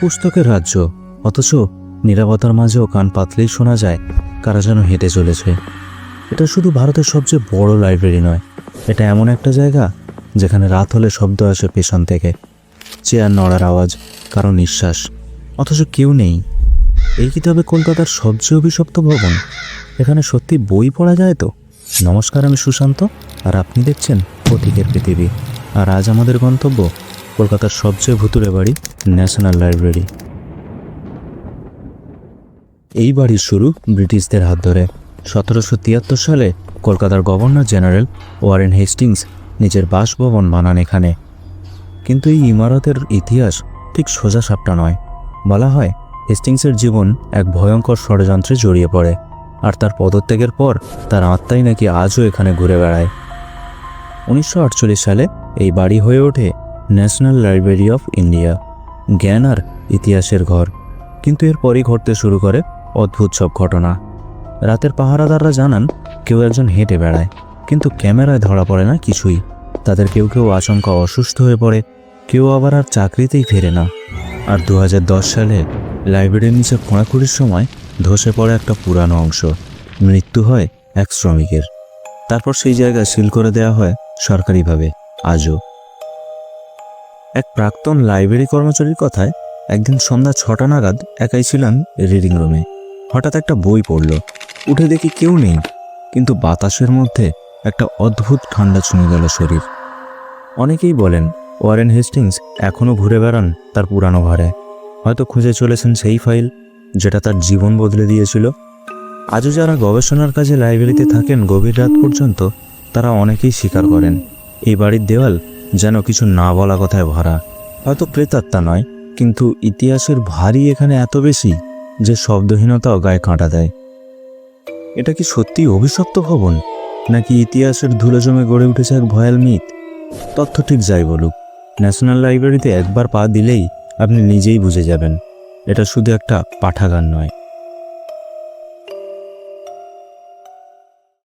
পুস্তকের রাজ্য, অথচ নিরাপত্তার মাঝেও কান পাতলেই শোনা যায় কারা যেন হেঁটে চলেছে। এটা শুধু ভারতের সবচেয়ে বড় লাইব্রেরি নয়, এটা এমন একটা জায়গা যেখানে রাত হলে শব্দ আসে পেছন থেকে। চেয়ার নড়ার আওয়াজ, কারও নিঃশ্বাস, অথচ কেউ নেই। এই কি তবে কলকাতার সবচেয়ে অভিশপ্ত ভবন, এখানে সত্যি বই পড়া যায় তো? নমস্কার, আমি সুশান্ত, আর আপনি দেখছেন প্রতীকের পৃথিবী। আর আজ আমাদের গন্তব্য কলকাতার সবচেয়ে ভুতুরে বাড়ি ন্যাশনাল লাইব্রেরি। এই বাড়ির শুরু ব্রিটিশদের হাত ধরে। সতেরোশো তিয়াত্তর সালে কলকাতার গভর্নর জেনারেল ওয়ারেন হেস্টিংস নিজের বাসভবন বানান এখানে। কিন্তু এই ইমারতের ইতিহাস ঠিক সোজা সাপটা নয়। বলা হয়, হেস্টিংসের জীবন এক ভয়ঙ্কর ষড়যন্ত্রে জড়িয়ে পড়ে, আর তার পদত্যাগের পর তার আত্মাই নাকি আজও এখানে ঘুরে বেড়ায়। উনিশশো আটচল্লিশ সালে এই বাড়ি হয়ে ওঠে ন্যাশনাল লাইব্রেরি অফ ইন্ডিয়া। জ্ঞান আর ইতিহাসের ঘর। কিন্তু এরপরই ঘটতে শুরু করে অদ্ভুত সব ঘটনা। রাতের পাহারাদাররা জানান, কেউ একজন হেঁটে বেড়ায়, কিন্তু ক্যামেরায় ধরা পড়ে না কিছুই। তাদের কেউ কেউ আশঙ্কা অসুস্থ হয়ে পড়ে, কেউ আবার আর চাকরিতেই ফেরে না। আর দু হাজার দশ সালে লাইব্রেরির নিচে খোঁড়াখুড়ির সময় ধসে পড়ে একটা পুরানো অংশ। মৃত্যু হয় এক শ্রমিকের। তারপর সেই জায়গা সিল করে দেওয়া হয় সরকারিভাবে, আজও। এক প্রাক্তন লাইব্রেরি কর্মচারীর কথায় একদিন সন্ধ্যা ছটা নাগাদ একাই ছিলাম রিডিং রুমে। হঠাৎ একটা বই পড়ল। উঠে দেখি কেউ নেই, কিন্তু বাতাসের মধ্যে একটা অদ্ভুত ঠান্ডা ছুঁয়ে গেল শরীর। অনেকেই বলেন, ওয়ারেন হেস্টিংস এখনও ঘুরে বেড়ান তার পুরানো ঘরে। হয়তো খুঁজে চলেছেন সেই ফাইল, যেটা তার জীবন বদলে দিয়েছিল। আজও যারা গবেষণার কাজে লাইব্রেরিতে থাকেন গভীর রাত পর্যন্ত, তারা অনেকেই স্বীকার করেন, এই বাড়ির দেওয়াল যেন কিছু না বলা কথায় ভরা। হয়তো প্রেতাত্মা নয়, কিন্তু ইতিহাসের ভারী এখানে এত বেশি যে শব্দহীনতাও গায়ে কাঁটা দেয়। এটা কি সত্যি অভিশপ্ত ভবন, নাকি ইতিহাসের ধুলো জমে গড়ে উঠেছে এক ভয়াল মিথ? তথ্য ঠিক যাই বলুক, ন্যাশনাল লাইব্রেরিতে একবার পা দিলেই আপনি নিজেই বুঝে যাবেন। এটা শুধু একটা পাঠাগার নয়।